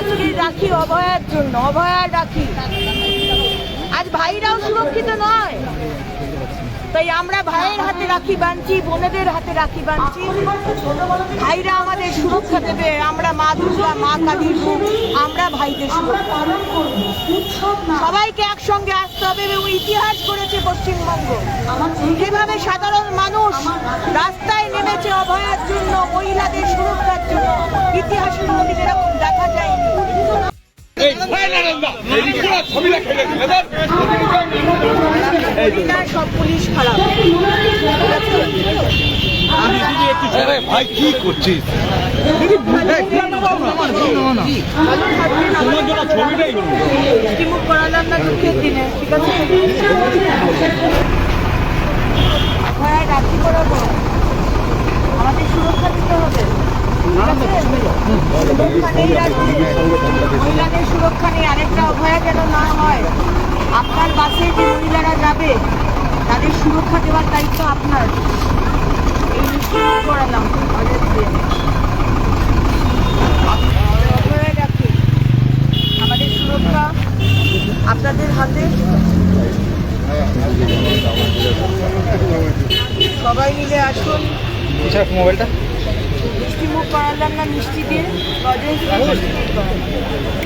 আজকে রাখি, অভয়ার জন্য, অভয়ার রাখি। আজ ভাইরাও সুরক্ষিত নয়। তাই আমরা ভাইয়ের হাতে রাখি বাঁধছি বোনেদের হাতে রাখি বাঁধছি ভাইরা আমাদের সুরক্ষা দেবে। আমরা মা দুর্গা, মা রূপ, আমরা ভাইদের সবাইকে একসঙ্গে আসতে হবে এবং ইতিহাস করেছে পশ্চিমবঙ্গ। যেভাবে সাধারণ মানুষ রাস্তায় নেমেছে অভয়ার জন্য, মহিলাদের সুরক্ষার জন্য, ইতিহাসে সব পুলিশ খারাপ ভাই কি করছিস ভয় রাখি করাবো আমাদের সুরক্ষা দিতে হবে নেই আরেকটা অভয়া যেন না হয় আপনার বাসে যে মহিলারা যাবে তাদের সুরক্ষা দেওয়ার দায়িত্ব আপনার। এই মিষ্টিমুখ করালাম দিয়ে। আমাদের সুরক্ষা আপনাদের হাতে। সবাই মিলে আসুন। মোবাইলটা? মিষ্টি মুখ করালাম না মিষ্টি দিয়ে। লজেন্স মিষ্টি মুখ করালাম।